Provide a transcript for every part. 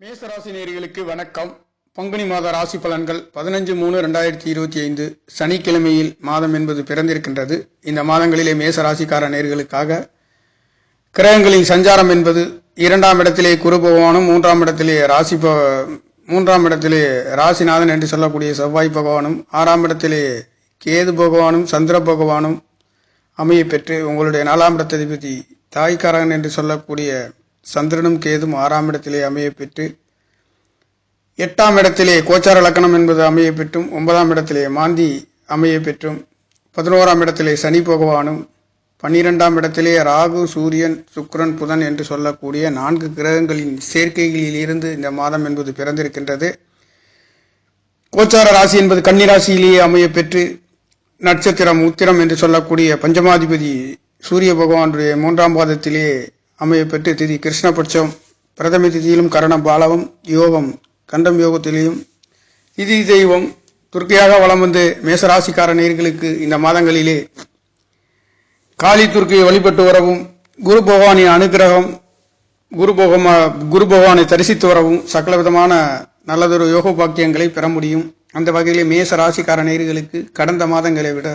மேசராசி நேர்களுக்கு வணக்கம். பங்குனி மாத ராசி பலன்கள் பதினஞ்சு மூணு ரெண்டாயிரத்தி இருபத்தி ஐந்து சனிக்கிழமையில் மாதம் என்பது பிறந்திருக்கின்றது. இந்த மாதங்களிலே மேச ராசிக்கார நேர்களுக்காக கிரகங்களின் சஞ்சாரம் என்பது இரண்டாம் இடத்திலே குரு பகவானும் மூன்றாம் இடத்திலே ராசி மூன்றாம் இடத்திலே ராசிநாதன் என்று சொல்லக்கூடிய செவ்வாய் பகவானும் ஆறாம் இடத்திலே கேது பகவானும் சந்திர பகவானும் அமைய பெற்று உங்களுடைய நாலாம் இடத்ததிபதி தாய்க்காரகன் என்று சொல்லக்கூடிய சந்திரனும் கேதும் ஆறாம் இடத்திலே அமைய பெற்று எட்டாம் இடத்திலே கோச்சார லக்கணம் என்பது அமைய பெற்றும் ஒன்பதாம் இடத்திலே மாந்தி அமைய பெற்றும் பதினோராம் இடத்திலே சனி பகவானும் பன்னிரெண்டாம் இடத்திலே ராகு சூரியன் சுக்ரன் புதன் என்று சொல்லக்கூடிய நான்கு கிரகங்களின் சேர்க்கைகளில் இருந்து இந்த மாதம் என்பது பிறந்திருக்கின்றது. கோச்சார ராசி என்பது கன்னிராசியிலேயே அமைய பெற்று நட்சத்திரம் உத்திரம் என்று சொல்லக்கூடிய பஞ்சமாதிபதி சூரிய பகவானுடைய மூன்றாம் பாதத்திலே அமைய பெற்று திதி கிருஷ்ணபட்சம். பிரதம திதியிலும் கரணம் பாலவம் யோகம் கண்டம் யோகத்திலையும். திதி தெய்வம் துர்க்கையாக வளம் வந்து மேசராசிக்கார நேர்களுக்கு இந்த மாதங்களிலே. காளி துர்க்கையை வழிபட்டு வரவும் குரு பகவானின் அனுகிரகம் குரு குரு பகவானை தரிசித்து வரவும் சகல விதமான நல்லதொரு யோக பாக்கியங்களை பெற முடியும். அந்த வகையிலே மேச ராசிக்கார நேர்களுக்கு கடந்த மாதங்களை விட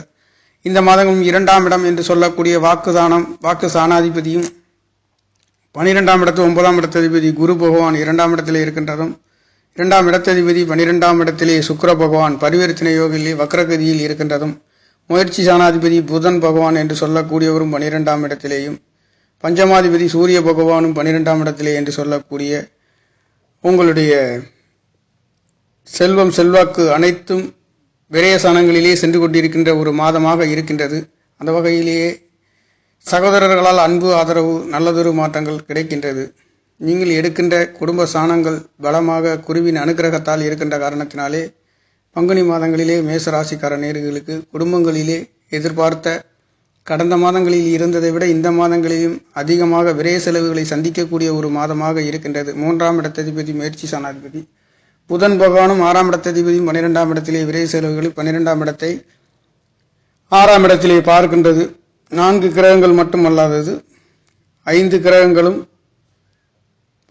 இந்த மாதங்களும் இரண்டாம் இடம் என்று சொல்லக்கூடிய வாக்குதானம் வாக்கு சாணாதிபதியும் பனிரெண்டாம் இடத்து ஒன்பதாம் இடத்ததிபதி குரு பகவான் இரண்டாம் இடத்திலே இருக்கின்றதும் இரண்டாம் இடத்ததிபதி பனிரெண்டாம் இடத்திலே சுக்கர பகவான் பரிவர்த்தனை யோகிலே வக்ரகதியில் இருக்கின்றதும் முயற்சி சாணாதிபதி புதன் பகவான் என்று சொல்லக்கூடியவரும் பனிரெண்டாம் இடத்திலேயும் பஞ்சமாதிபதி சூரிய பகவானும் பனிரெண்டாம் இடத்திலே என்று சொல்லக்கூடிய உங்களுடைய செல்வம் செல்வாக்கு அனைத்தும் விரயசானங்களிலே சென்று கொண்டிருக்கின்ற ஒரு மாதமாக இருக்கின்றது. அந்த வகையிலேயே சகோதரர்களால் அன்பு ஆதரவு நல்லதொரு மாற்றங்கள் கிடைக்கின்றது. நீங்கள் எடுக்கின்ற குடும்ப சாணங்கள் பலமாக குருவின் அனுக்கிரகத்தால் இருக்கின்ற காரணத்தினாலே பங்குனி மாதங்களிலே மேசராசிக்கார நேர்களுக்கு குடும்பங்களிலே எதிர்பார்த்த கடந்த மாதங்களில் இருந்ததை விட இந்த மாதங்களிலும் அதிகமாக விரைய செலவுகளை சந்திக்கக்கூடிய ஒரு மாதமாக இருக்கின்றது. மூன்றாம் இடத்ததிபதி முயற்சி சாணாதிபதி புதன் பகவானும் ஆறாம் இடத்ததிபதியும் பன்னிரெண்டாம் இடத்திலே விரைய செலவுகளில் பன்னிரெண்டாம் இடத்தை ஆறாம் இடத்திலே பார்க்கின்றது. நான்கு கிரகங்கள் மட்டுமல்லாதது ஐந்து கிரகங்களும்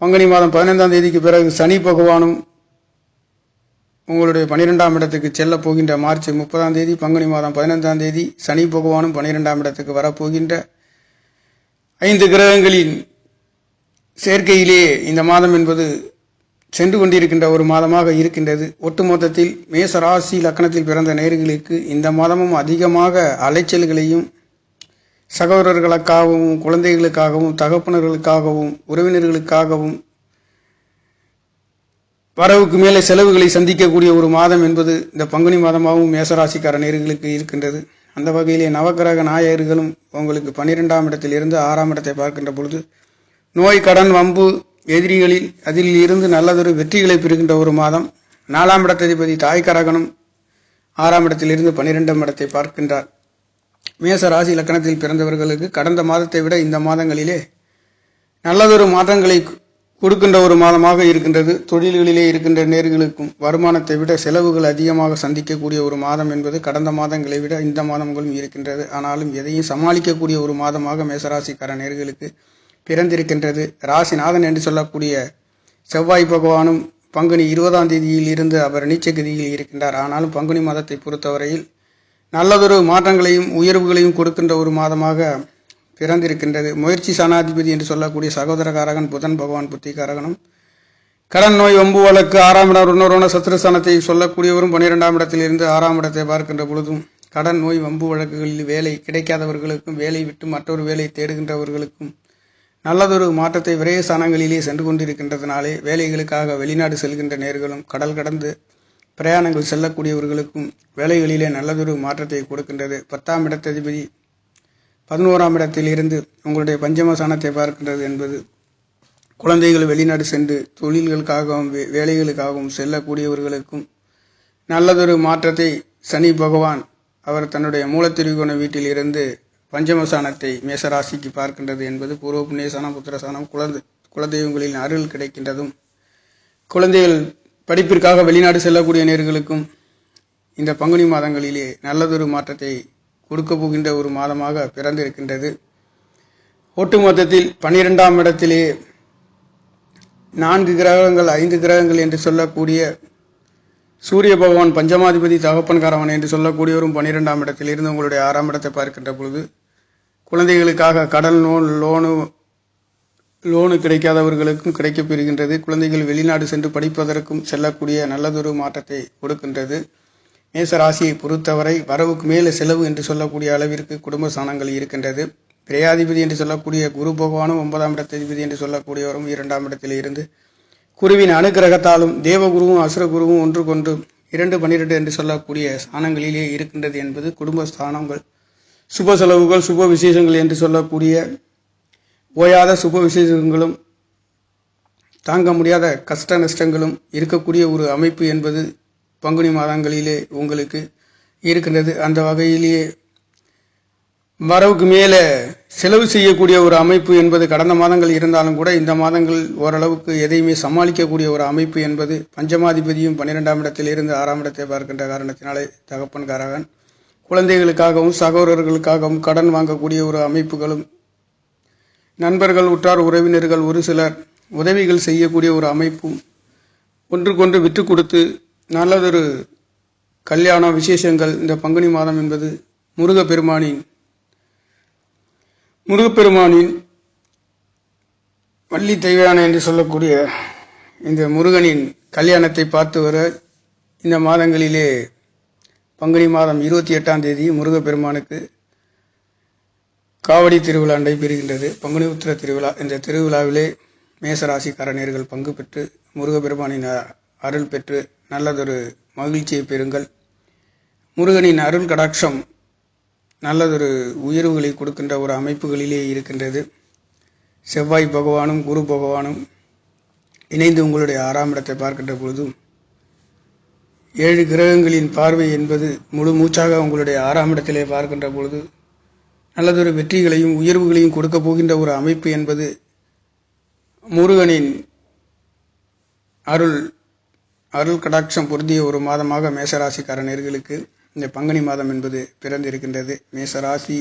பங்குனி மாதம் பதினைந்தாம் தேதிக்கு பிறகு சனி பகவானும் உங்களுடைய பன்னிரெண்டாம் இடத்துக்கு செல்ல போகின்ற மார்ச் முப்பதாம் தேதி பங்குனி மாதம் பதினைந்தாம் தேதி சனி பகவானும் பன்னிரெண்டாம் இடத்துக்கு வரப்போகின்ற ஐந்து கிரகங்களின் சேர்க்கையிலே இந்த மாதம் என்பது சென்று கொண்டிருக்கின்ற ஒரு மாதமாக இருக்கின்றது. ஒட்டுமொத்தத்தில் மேச ராசி லக்கணத்தில் பிறந்த நேர்களுக்கு இந்த மாதமும் அதிகமாக அலைச்சல்களையும் சகோதரர்களுக்காகவும் குழந்தைகளுக்காகவும் தகப்பனர்களுக்காகவும் உறவினர்களுக்காகவும் வரவுக்கு மேலே செலவுகளை சந்திக்கக்கூடிய ஒரு மாதம் என்பது இந்த பங்குனி மாதமாகவும் மேசராசிக்கார நேர்களுக்கு இருக்கின்றது. அந்த வகையிலே நவக்கிரக நாயகர்களும் உங்களுக்கு பன்னிரெண்டாம் இடத்திலிருந்து ஆறாம் இடத்தை பார்க்கின்ற பொழுது நோய் கடன் வம்பு எதிரிகளில் அதில் இருந்து நல்லதொரு வெற்றிகளை பெறுகின்ற ஒரு மாதம். நாலாம் இடத்ததிபதி தாய்க்கரகனும் ஆறாம் இடத்திலிருந்து பன்னிரெண்டாம் இடத்தை பார்க்கின்றார். மேச ராசி இலக்கணத்தில் பிறந்தவர்களுக்கு கடந்த மாதத்தை விட இந்த மாதங்களிலே நல்லதொரு மாற்றங்களை கொடுக்கின்ற ஒரு மாதமாக இருக்கின்றது. தொழில்களிலே இருக்கின்ற நேர்களுக்கும் வருமானத்தை விட செலவுகள் அதிகமாக சந்திக்கக்கூடிய ஒரு மாதம் என்பது கடந்த மாதங்களை விட இந்த மாதங்களும் இருக்கின்றது. ஆனாலும் எதையும் சமாளிக்கக்கூடிய ஒரு மாதமாக மேசராசிக்கார நேர்களுக்கு பிறந்திருக்கின்றது. ராசிநாதன் என்று சொல்லக்கூடிய செவ்வாய் பகவானும் பங்குனி இருபதாம் தேதியில் இருந்து அவர் நீச்சகதியில் இருக்கின்றார். ஆனாலும் பங்குனி மாதத்தை பொறுத்தவரையில் நல்லதொரு மாற்றங்களையும் உயர்வுகளையும் கொடுக்கின்ற ஒரு மாதமாக பிறந்திருக்கின்றது. முயற்சி சனாதிபதி என்று சொல்லக்கூடிய சகோதரகாரகன் புதன் பகவான் புத்திகாரகனும் கடன் நோய் வம்பு வழக்கு ஆறாம் இடம் ருணரோண சத்ருஸ்தானத்தை சொல்லக்கூடியவரும் பன்னிரெண்டாம் இடத்திலிருந்து ஆறாம் இடத்தை பார்க்கின்ற பொழுதும் கடன் நோய் வம்பு வழக்குகளில் வேலை கிடைக்காதவர்களுக்கும் வேலை விட்டு மற்றொரு வேலை தேடுகின்றவர்களுக்கும் நல்லதொரு மாற்றத்தை விரைய ஸ்தானங்களிலே சென்று கொண்டிருக்கின்றதுனாலே வேலைகளுக்காக வெளிநாடு செல்கின்ற நேர்களும் கடல் கடந்து பிரயாணங்கள் செல்லக்கூடியவர்களுக்கும் வேலைகளிலே நல்லதொரு மாற்றத்தை கொடுக்கின்றது. பத்தாம் இடத்ததிபதி பதினோராம் இடத்தில் இருந்து உங்களுடைய பஞ்சம சாணத்தை பார்க்கின்றது என்பது குழந்தைகள் வெளிநாடு சென்று தொழில்களுக்காகவும் வே- வேலைகளுக்காகவும் செல்லக்கூடியவர்களுக்கும் நல்லதொரு மாற்றத்தை சனி பகவான் அவர் தன்னுடைய மூலத்திரிகோண வீட்டில் இருந்து பஞ்சமசானத்தை மேசராசிக்கு பார்க்கின்றது என்பது பூர்வ புண்ணியசானம் புத்திரசானம் குழந்தை குலதெய்வங்களின் அருள் கிடைக்கின்றதும் குழந்தைகள் படிப்பிற்காக வெளிநாடு செல்லக்கூடிய நேர்களுக்கும் இந்த பங்குனி மாதங்களிலே நல்லதொரு மாற்றத்தை கொடுக்க போகின்ற ஒரு மாதமாக பிறந்திருக்கின்றது. ஒட்டுமொத்தத்தில் பன்னிரெண்டாம் இடத்திலே நான்கு கிரகங்கள் ஐந்து கிரகங்கள் என்று சொல்லக்கூடிய சூரிய பகவான் பஞ்சமாதிபதி தகப்பன்காரவன் என்று சொல்லக்கூடியவரும் பன்னிரெண்டாம் இடத்தில் இருந்து உங்களுடைய ஆறாம் இடத்தை பார்க்கின்ற பொழுது குழந்தைகளுக்காக கடல் லோன் லோனு லோனு கிடைக்காதவர்களுக்கும் கிடைக்கப்பெறுகின்றது குழந்தைகள் வெளிநாடு சென்று படிப்பதற்கும் செல்லக்கூடிய நல்லதொரு மாற்றத்தை கொடுக்கின்றது. மேச ராசியை பொறுத்தவரை வரவுக்கு மேலே செலவு என்று சொல்லக்கூடிய அளவிற்கு குடும்ப சாணங்கள் இருக்கின்றது. பிரையாதிபதி என்று சொல்லக்கூடிய குரு பகவானும் ஒன்பதாம் இடத்ததிபதி என்று சொல்லக்கூடியவரும் இரண்டாம் இடத்தில் இருந்து குருவின் அனுகிரகத்தாலும் தேவகுருவும் அசுரகுருவும் ஒன்று கொண்டு இரண்டு பன்னிரெண்டு என்று சொல்லக்கூடிய ஸ்தானங்களிலே இருக்கின்றது என்பது குடும்ப ஸ்தானங்கள் சுப செலவுகள் சுப விசேஷங்கள் என்று சொல்லக்கூடிய ஓயாத சுப விசேஷங்களும் தாங்க முடியாத கஷ்ட நஷ்டங்களும் இருக்கக்கூடிய ஒரு அமைப்பு என்பது பங்குனி மாதங்களிலே உங்களுக்கு இருக்கின்றது. அந்த வகையிலேயே வரவுக்கு மேலே செலவு செய்யக்கூடிய ஒரு அமைப்பு என்பது கடந்த மாதங்கள் இருந்தாலும் கூட இந்த மாதங்கள் ஓரளவுக்கு எதையுமே சமாளிக்கக்கூடிய ஒரு அமைப்பு என்பது பஞ்சமாதிபதியும் பன்னிரெண்டாம் இடத்தில் இருந்து ஆறாம் இடத்தை பார்க்கின்ற காரணத்தினாலே தகப்பன்காரகன் குழந்தைகளுக்காகவும் சகோதரர்களுக்காகவும் கடன் வாங்கக்கூடிய ஒரு அமைப்புகளும் நண்பர்கள் உற்றார் உறவினர்கள் ஒரு சிலர் உதவிகள் செய்யக்கூடிய ஒரு அமைப்பும் ஒன்றுக்கொன்று விட்டு கொடுத்து நல்லதொரு கல்யாண விசேஷங்கள் இந்த பங்குனி மாதம் என்பது முருகப்பெருமானின் முருகப்பெருமானின் வள்ளி தெய்வானை என்று சொல்லக்கூடிய இந்த முருகனின் கல்யாணத்தை பார்த்து வர இந்த மாதங்களிலே பங்குனி மாதம் இருபத்தி எட்டாம் தேதி முருகப்பெருமானுக்கு காவடி திருவிழா நடைபெறுகின்றது பங்குனி உத்திர திருவிழா இந்த திருவிழாவிலே மேசராசிக்காரணியர்கள் பங்கு பெற்று முருகப்பெருமானின் அருள் பெற்று நல்லதொரு மகிழ்ச்சியை பெறுங்கள். முருகனின் அருள் கடாட்சம் நல்லதொரு உயர்வுகளை கொடுக்கின்ற ஒரு அமைப்புகளிலே இருக்கின்றது. செவ்வாய் பகவானும் குரு பகவானும் இணைந்து உங்களுடைய ஆறாம் இடத்தை பார்க்கின்ற பொழுதும் ஏழு கிரகங்களின் பார்வை என்பது முழு மூச்சாக உங்களுடைய ஆறாம் இடத்திலே பார்க்கின்ற பொழுது நல்லதொரு வெற்றிகளையும் உயர்வுகளையும் கொடுக்க போகின்ற ஒரு அமைப்பு என்பது முருகனின் அருள் அருள் கடாட்சம் பொருந்திய ஒரு மாதமாக மேசராசிக்காரர்களுக்கு இந்த பங்குனி மாதம் என்பது பிறந்திருக்கின்றது. மேசராசி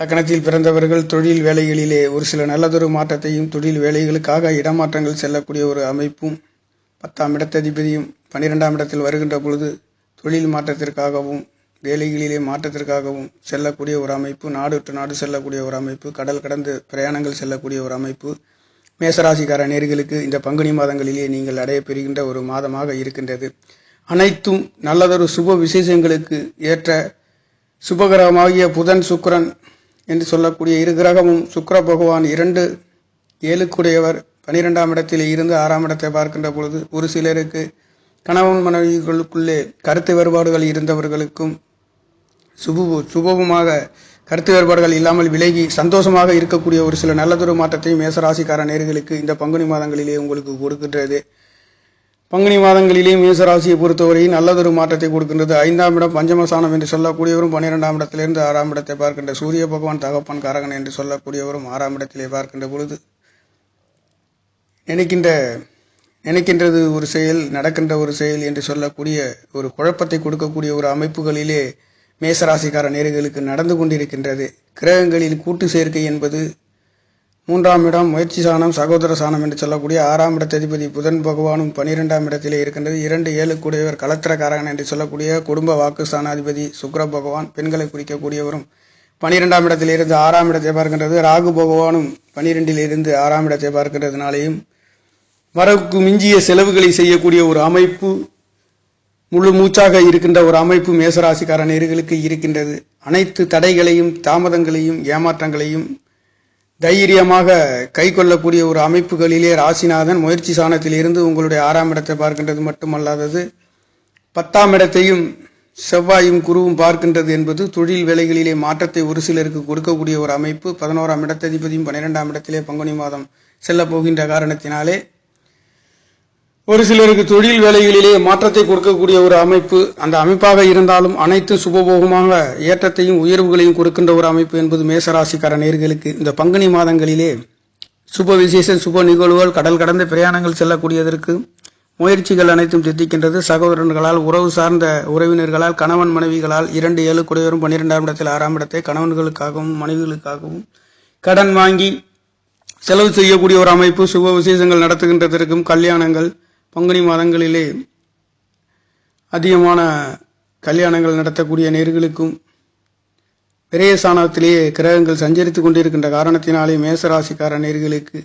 லக்கணத்தில் பிறந்தவர்கள் தொழில் வேலைகளிலே ஒரு சில நல்லதொரு மாற்றத்தையும் தொழில் வேலைகளுக்காக இடமாற்றங்கள் செல்லக்கூடிய ஒரு அமைப்பும் பத்தாம் இடத்ததிபதியும் பன்னிரெண்டாம் இடத்தில் வருகின்ற பொழுது தொழில் மாற்றத்திற்காகவும் வேலைகளிலே மாற்றத்திற்காகவும் செல்லக்கூடிய ஒரு அமைப்பு நாடு விட்டு நாடு செல்லக்கூடிய ஒரு அமைப்பு கடல் கடந்து பிரயாணங்கள் செல்லக்கூடிய ஒரு அமைப்பு. மேசராசிக்கார நேர்களுக்கு இந்த பங்குனி மாதங்களிலே நீங்கள் அடையப்பெறுகின்ற ஒரு மாதமாக இருக்கின்றது. அனைத்தும் நல்லதொரு சுப விசேஷங்களுக்கு ஏற்ற சுபகிரகமாகிய புதன் சுக்கரன் என்று சொல்லக்கூடிய இரு கிரகமும் சுக்கர பகவான் இரண்டு ஏழுக்குடையவர் பனிரெண்டாம் இடத்தில் இருந்து ஆறாம் இடத்தை பார்க்கின்ற பொழுது ஒரு சிலருக்கு கணவன் மனைவிகளுக்குள்ளே கருத்து வேறுபாடுகள் இருந்தவர்களுக்கும் சுபு சுபமுமாக கருத்து வேறுபாடுகள் இல்லாமல் விலகி சந்தோஷமாக இருக்கக்கூடிய ஒரு சில நல்லதொரு மாற்றத்தையும் மேசராசிக்கார நேர்களுக்கு இந்த பங்குனி மாதங்களிலே உங்களுக்கு கொடுக்கின்றது. பங்குனி மாதங்களிலே மேசராசியை பொறுத்தவரை நல்லதொரு மாற்றத்தை கொடுக்கின்றது. ஐந்தாம் இடம் பஞ்சமசானம் என்று சொல்லக்கூடியவரும் பன்னிரெண்டாம் இடத்திலிருந்து ஆறாம் இடத்தை பார்க்கின்ற சூரிய பகவான் தகப்பன் காரகன் என்று சொல்லக்கூடியவரும் ஆறாம் இடத்திலே பார்க்கின்ற பொழுது நினைக்கின்ற நினைக்கின்றது ஒரு செயல் நடக்கின்ற ஒரு செயல் என்று சொல்லக்கூடிய ஒரு குழப்பத்தை கொடுக்கக்கூடிய ஒரு அமைப்புகளிலே மேசராசிக்கார நேர்களுக்கு நடந்து கொண்டிருக்கின்றது. கிரகங்களில் கூட்டு சேர்க்கை என்பது மூன்றாம் இடம் முயற்சி சாணம் சகோதர சாணம் என்று சொல்லக்கூடிய ஆறாம் இடத்ததிபதி புதன் பகவானும் பனிரெண்டாம் இடத்திலே இருக்கின்றது. இரண்டு ஏழு கூடியவர் கலத்திரக்காரகன் என்று சொல்லக்கூடிய குடும்ப வாக்கு ஸ்தானாதிபதி சுக்கிர பகவான் பெண்களை குறிக்கக்கூடியவரும் பனிரெண்டாம் இடத்திலிருந்து ஆறாம் இடத்தை பார்க்கின்றது. ராகு பகவானும் பனிரெண்டில் இருந்து ஆறாம் இடத்தை பார்க்கின்றதுனாலேயும் வரவுக்கு மிஞ்சிய செலவுகளை செய்யக்கூடிய ஒரு அமைப்பு முழு மூச்சாக இருக்கின்ற ஒரு அமைப்பு மேசராசிக்கார நேர்களுக்கு இருக்கின்றது. அனைத்து தடைகளையும் தாமதங்களையும் ஏமாற்றங்களையும் தைரியமாக கை கொள்ளக்கூடிய ஒரு அமைப்புகளிலே ராசிநாதன் முயற்சி சாணத்தில் இருந்து உங்களுடைய ஆறாம் இடத்தை பார்க்கின்றது மட்டுமல்லாதது பத்தாம் இடத்தையும் செவ்வாயும் குருவும் பார்க்கின்றது என்பது தொழில் வேலைகளிலே மாற்றத்தை ஒரு சிலருக்கு கொடுக்கக்கூடிய ஒரு அமைப்பு. பதினோராம் இடத்ததிபதியும் பன்னிரெண்டாம் இடத்திலே பங்குனி மாதம் செல்லப் போகின்ற காரணத்தினாலே ஒரு சிலருக்கு தொழில் வேலைகளிலே மாற்றத்தை கொடுக்கக்கூடிய ஒரு அமைப்பு அந்த அமைப்பாக இருந்தாலும் அனைத்து சுபபோகமாக ஏற்றத்தையும் உயர்வுகளையும் கொடுக்கின்ற ஒரு அமைப்பு என்பது மேசராசிக்கார நேர்களுக்கு. இந்த பங்குனி மாதங்களிலே சுப விசேஷ சுப நிகழ்வுகள் கடல் கடந்த பிரயாணங்கள் செல்லக்கூடியதற்கு முயற்சிகள் அனைத்தும் சித்திக்கின்றது. சகோதரர்களால் உறவு சார்ந்த உறவினர்களால் கணவன் மனைவிகளால் இரண்டு ஏழு குடையவரும் பன்னிரெண்டாம் இடத்தில் ஆறாம் இடத்தை கணவன்களுக்காகவும் மனைவிகளுக்காகவும் கடன் வாங்கி செலவு செய்யக்கூடிய ஒரு அமைப்பு. சுப விசேஷங்கள் நடத்துகின்றதற்கும் கல்யாணங்கள் பங்குனி மாதங்களிலே அதிகமான கல்யாணங்கள் நடத்தக்கூடிய நேர்களுக்கும் விரயசானத்திலேயே கிரகங்கள் சஞ்சரித்து கொண்டிருக்கின்ற காரணத்தினாலே மேசராசிக்கார நேர்களுக்கு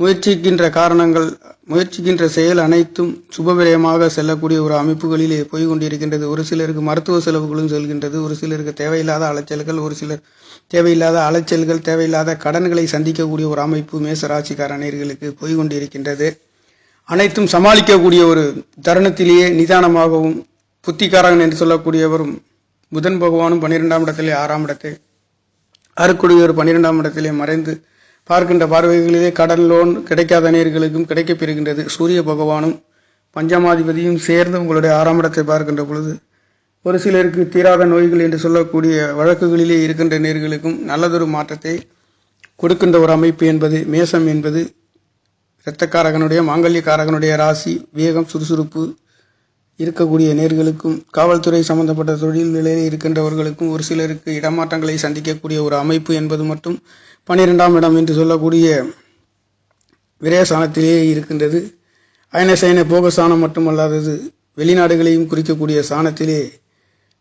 முயற்சிக்கின்ற காரணங்கள் முயற்சிக்கின்ற செயல் அனைத்தும் சுபவிரயமாக செல்லக்கூடிய ஒரு அமைப்புகளிலே போய் கொண்டிருக்கின்றது. ஒரு சிலருக்கு மருத்துவ செலவுகளும் செல்கின்றது. ஒரு சிலருக்கு தேவையில்லாத அலைச்சல்கள் ஒரு சிலர் தேவையில்லாத அலைச்சல்கள் தேவையில்லாத கடன்களை சந்திக்கக்கூடிய ஒரு அமைப்பு மேசராசிக்கார நேர்களுக்கு போய் கொண்டிருக்கின்றது. அனைத்தும் சமாளிக்கக்கூடிய ஒரு தருணத்திலேயே நிதானமாகவும் புத்திகாரகன் என்று சொல்லக்கூடியவரும் புதன் பகவானும் பன்னிரெண்டாம் இடத்திலே ஆறாம் இடத்தை அருக்குடியோர் பன்னிரெண்டாம் இடத்திலே மறைந்து பார்க்கின்ற பார்வைகளிலே கடன் லோன் கிடைக்காத நேர்களுக்கும் கிடைக்கப் பெறுகின்றது. சூரிய பகவானும் பஞ்சமாதிபதியும் சேர்ந்து உங்களுடைய ஆறாம் இடத்தை பார்க்கின்ற பொழுது ஒரு சிலருக்கு தீராத நோய்கள் என்று சொல்லக்கூடிய வழக்குகளிலே இருக்கின்ற நேர்களுக்கும் நல்லதொரு மாற்றத்தை கொடுக்கின்ற ஒரு அமைப்பு என்பது மேசம் என்பது இரத்தக்காரகனுடைய மாங்கல்யக்காரகனுடைய ராசி வேகம் சுறுசுறுப்பு இருக்கக்கூடிய நேர்களுக்கும் காவல்துறை சம்பந்தப்பட்ட தொழில் நிலையில் இருக்கின்றவர்களுக்கும் ஒரு சிலருக்கு இடமாற்றங்களை சந்திக்கக்கூடிய ஒரு அமைப்பு என்பது மட்டும் பன்னிரெண்டாம் இடம் என்று சொல்லக்கூடிய விரயசானத்திலேயே இருக்கின்றது. அயனசயன போகசானம் மட்டுமல்லாதது வெளிநாடுகளையும் குறிக்கக்கூடிய சாணத்திலே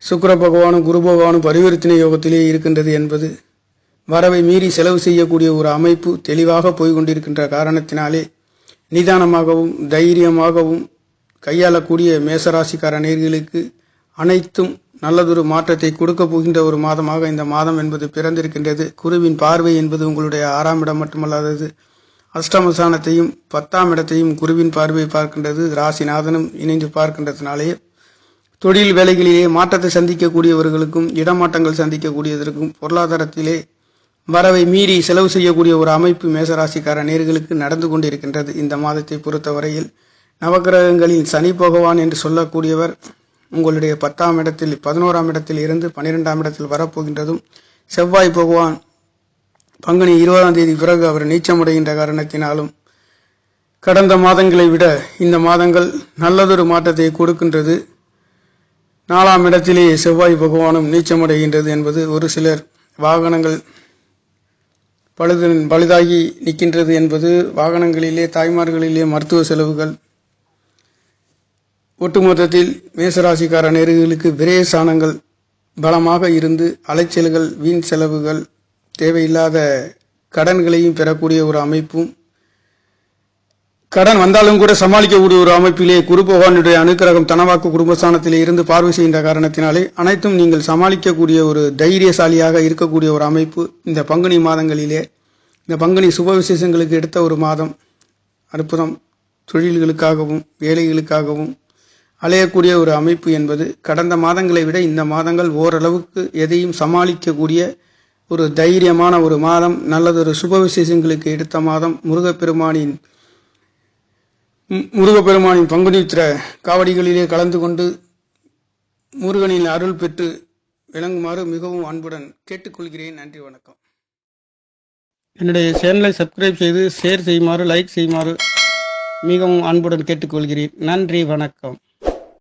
சுக்கர பகவானும் குரு பகவானும் பரிவர்த்தனை யோகத்திலே இருக்கின்றது என்பது வரவை மீறி செலவு செய்யக்கூடிய ஒரு அமைப்பு தெளிவாக போய்கொண்டிருக்கின்ற காரணத்தினாலே நிதானமாகவும் தைரியமாகவும் கையாளக்கூடிய மேசராசிக்கார நேர்களுக்கு அனைத்தும் நல்லதொரு மாற்றத்தை கொடுக்க போகின்ற ஒரு மாதமாக இந்த மாதம் என்பது பிறந்திருக்கின்றது. குருவின் பார்வை என்பது உங்களுடைய ஆறாம் இடம் மட்டுமல்லாதது அஷ்டமசானத்தையும் பத்தாம் இடத்தையும் குருவின் பார்வை பார்க்கின்றது. ராசிநாதனும் இணைந்து பார்க்கின்றதுனாலேயே தொழில் வேலைகளிலே மாற்றத்தை சந்திக்கக்கூடியவர்களுக்கும் இடமாற்றங்கள் சந்திக்கக்கூடியதற்கும் பொருளாதாரத்திலே வரவை மீறி செலவு செய்யக்கூடிய ஒரு அமைப்பு மேசராசிக்கார நேர்களுக்கு நடந்து கொண்டிருக்கின்றது. இந்த மாதத்தை பொறுத்தவரையில் நவக்கிரகங்களில் சனி பகவான் என்று சொல்லக்கூடியவர் உங்களுடைய பத்தாம் இடத்தில் பதினோராம் இடத்தில் இருந்து பன்னிரெண்டாம் இடத்தில் வரப்போகின்றதும் செவ்வாய் பகவான் பங்குனி இருபதாம் தேதி பிறகு அவர் நீச்சமடைகின்ற காரணத்தினாலும் கடந்த மாதங்களை விட இந்த மாதங்கள் நல்லதொரு மாற்றத்தை கொடுக்கின்றது. நாலாம் இடத்திலேயே செவ்வாய் பகவானும் நீச்சமடைகின்றது என்பது ஒரு சிலர் வாகனங்கள் பழுது பழுதாகி நிற்கின்றது என்பது வாகனங்களிலே தாய்மார்களிலே மருத்துவ செலவுகள். ஒட்டுமொத்தத்தில் மேசராசிக்கார நேர்களுக்கு விரயசானங்கள் பலமாக இருந்து அலைச்சல்கள் வீண் செலவுகள் தேவையில்லாத கடன்களையும் பெறக்கூடிய ஒரு அமைப்பும் கடன் வந்தாலும் கூட சமாளிக்கக்கூடிய ஒரு அமைப்பிலே குரு பகவானுடைய அனுக்கிரகம் தனவாக்கு குடும்பஸ்தானத்திலே இருந்து பார்வை செய்கின்ற காரணத்தினாலே அனைத்தும் நீங்கள் சமாளிக்கக்கூடிய ஒரு தைரியசாலியாக இருக்கக்கூடிய ஒரு அமைப்பு இந்த பங்குனி மாதங்களிலே. இந்த பங்குனி சுப விசேஷங்களுக்கு எடுத்த ஒரு மாதம். அற்புதம். தொழில்களுக்காகவும் வேலைகளுக்காகவும் அலையக்கூடிய ஒரு அமைப்பு என்பது கடந்த மாதங்களை விட இந்த மாதங்கள் ஓரளவுக்கு எதையும் சமாளிக்கக்கூடிய ஒரு தைரியமான ஒரு மாதம் நல்லதொரு சுப விசேஷங்களுக்கு எடுத்த மாதம். முருகப்பெருமானின் முருகப்பெருமானின் பங்குனி உத்திர காவடிகளிலே கலந்து கொண்டு முருகனின் அருள் பெற்று விளங்குமாறு மிகவும் அன்புடன் கேட்டுக்கொள்கிறேன். நன்றி வணக்கம். என்னுடைய சேனலை சப்ஸ்கிரைப் செய்து ஷேர் செய்யுமாறு லைக் செய்யுமாறு மிகவும் அன்புடன் கேட்டுக்கொள்கிறேன். நன்றி வணக்கம்.